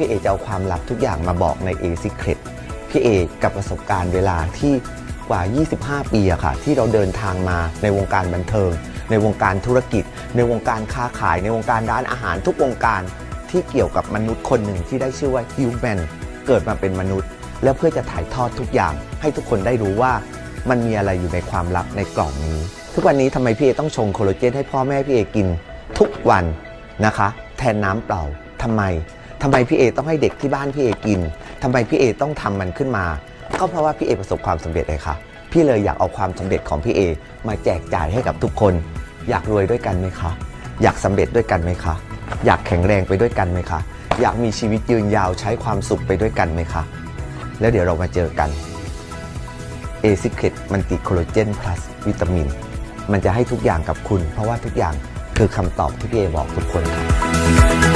พี่เอจะเอาความลับทุกอย่างมาบอกใน A Secret พี่เอกับประสบการณ์เวลาที่กว่า 25 ปีอะค่ะ ที่เราเดินทางมาในวงการบันเทิง ในวงการธุรกิจ ในวงการค้าขาย ในวงการร้านอาหารทุกวงการที่เกี่ยวกับมนุษย์คนหนึ่งที่ได้ชื่อว่า Human เกิดมาเป็นมนุษย์ แล้วเพื่อจะถ่ายทอดทุกอย่าง ให้ทุกคนได้รู้ว่ามันมีอะไรอยู่ในความลับในกล่องนี้ ทุกวันนี้ทำไมพี่เอต้องชงโคลลาเจนให้พ่อแม่พี่เอกิน ทุกวันนะคะ แทนน้ำเปล่าทำไม ทำไมพี่เอต้องให้เด็กที่บ้านพี่เอกินทำไมพี่เอต้องทำมันขึ้นมา ก็เพราะว่าพี่เอประสบความสำเร็จเลยค่ะพี่เลยอยากเอาความสำเร็จของพี่เอมาแจกจ่ายให้กับทุกคน อยากรวยด้วยกันไหมคะอยากสำเร็จด้วยกันไหมคะอยากแข็งแรงไปด้วยกันไหมคะอยากมีชีวิตยืนยาวใช้ความสุขไปด้วยกันไหมคะแล้วเดี๋ยวเรามาเจอกัน A Secret มันติโคโลเจน plus วิตามิน มันจะให้ทุกอย่างกับคุณ เพราะว่าทุกอย่างคือคำตอบที่พี่เอบอกทุกคนครับ